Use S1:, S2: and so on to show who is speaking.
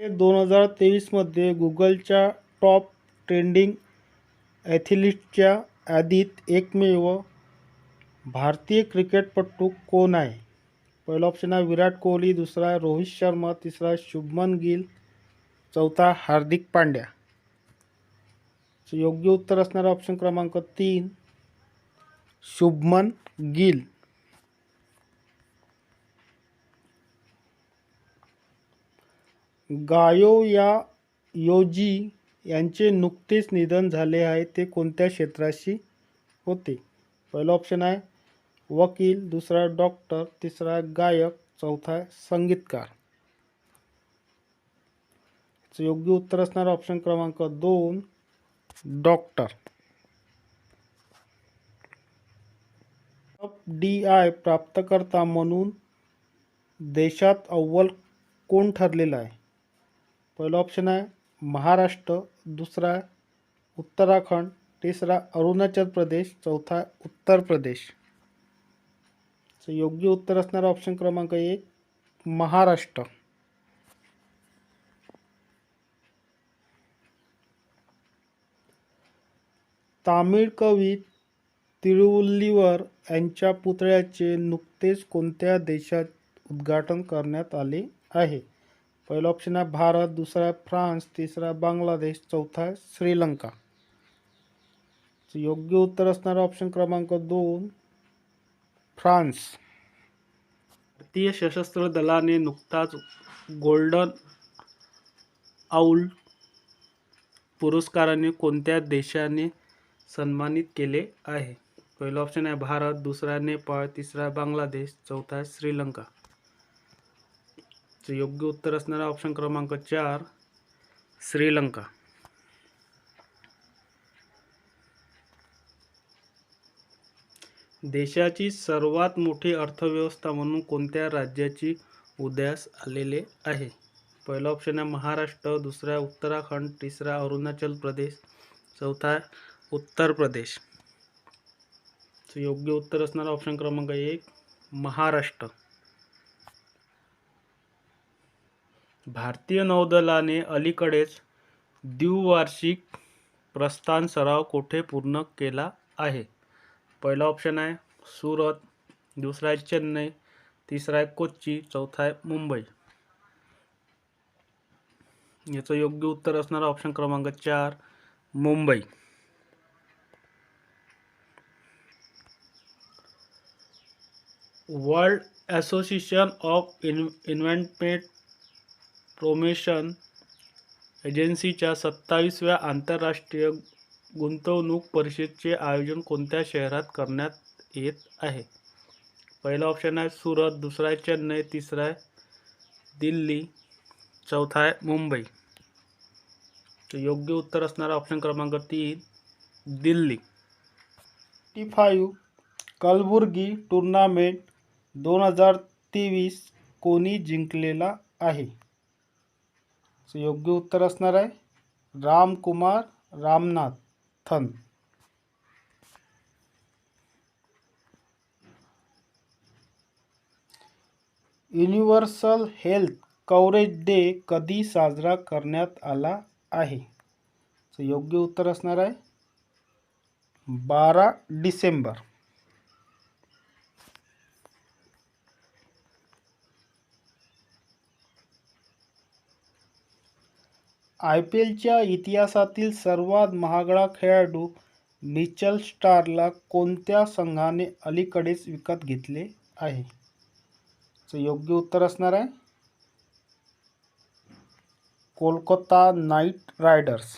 S1: दोन हजार तेवीसमध्ये गुगलच्या टॉप ट्रेंडिंग ॲथलीटच्या यादीत एकमेव भारतीय क्रिकेटपटू कोण आहे? पहिला ऑप्शन आहे विराट कोहली दुसरा रोहित शर्मा तिसरा शुभमन गिल चौथा हार्दिक पांड्या. योग्य उत्तर असणारा ऑप्शन क्रमांक तीन शुभमन गिल. गायो या योजी यांचे नुकतेच निधन झाले आहे. ते कोणत्या क्षेत्राशी होते? पहिला ऑप्शन आहे वकील. दुसरा डॉक्टर तिसरा गायक. चौथा संगीतकार. योग्य उत्तर असणारा ऑप्शन क्रमांक दोन डॉक्टर डी आय प्राप्तकर्ता म्हणून देशात अव्वल कोण ठरलेला आहे? पहिला ऑप्शन आहे महाराष्ट्र दुसरा उत्तराखंड तिसरा अरुणाचल प्रदेश चौथा उत्तर प्रदेश. योग्य उत्तर असणारा ऑप्शन क्रमांक एक महाराष्ट्र. तामिळ कवी तिरुवल्लीवर यांच्या पुतळ्याचे नुकतेच कोणत्या देशात उद्घाटन करण्यात आले आहे? पहिला ऑप्शन है भारत, दुसरा आहे फ्रान्स तिसरा बांगलादेश, चौथा श्रीलंका। चं योग्य उत्तर ऑप्शन क्रमांक दोन फ्रान्स भारतीय सशस्त्र दलाने नुकताच गोल्डन आऊल पुरस्काराने कोणत्या देशाने सन्मानित केले आहे? पहिलं ऑप्शन आहे भारत, दुसरा नेपाळ, तिसरा बांगलादेश, चौथा श्रीलंका। योग्य उत्तर असणारा ऑप्शन क्रमांक चार श्रीलंका. देशाची सर्वात मोठी अर्थव्यवस्था म्हणून कोणत्या राज्याची उदयास आलेले आहे? पहिला ऑप्शन आहे महाराष्ट्र दुसरा उत्तराखंड तिसरा अरुणाचल प्रदेश चौथा उत्तर प्रदेश. योग्य उत्तर असणारा ऑप्शन क्रमांक एक महाराष्ट्र. भारतीय नौदलाने अलीकडेच द्विवार्षिक प्रस्थान सराव कोठे पूर्ण केला आहे? पहिला ऑप्शन आहे सुरत दुसरा आहे चेन्नई तिसरा आहे कोच्ची चौथा आहे मुंबई. याचं योग्य उत्तर असणारा ऑप्शन क्रमांक चार Mumbai. World association of in investment promotion एजन्सीच्या सत्तावीसव्या आंतरराष्ट्रीय गुंतवणूक परिषदेचे आयोजन कोणत्या शहरात करण्यात येत आहे? पहिला ऑप्शन आहे सुरत दुसरा आहे चेन्नई तिसरा आहे दिल्ली चौथा आहे मुंबई. तर योग्य उत्तर असणारा ऑप्शन क्रमांक तीन Delhi. T five Kalaburagi tournament दोन हजार तेवीस कोणी जिंकलेला आहे? चं योग्य उत्तर असणार आहे. Ramkumar Ramanathan. Universal health coverage day कधी साजरा करण्यात आला आहे? चं योग्य उत्तर असणार आहे. बारा डिसेंबर. आय पी एलच्या इतिहासातील सर्वात महागडा खेळाडू मिचल स्टारला कोणत्या संघाने अलीकडेच विकत घेतले आहे? चं योग्य उत्तर असणार आहे. Kolkata knight riders.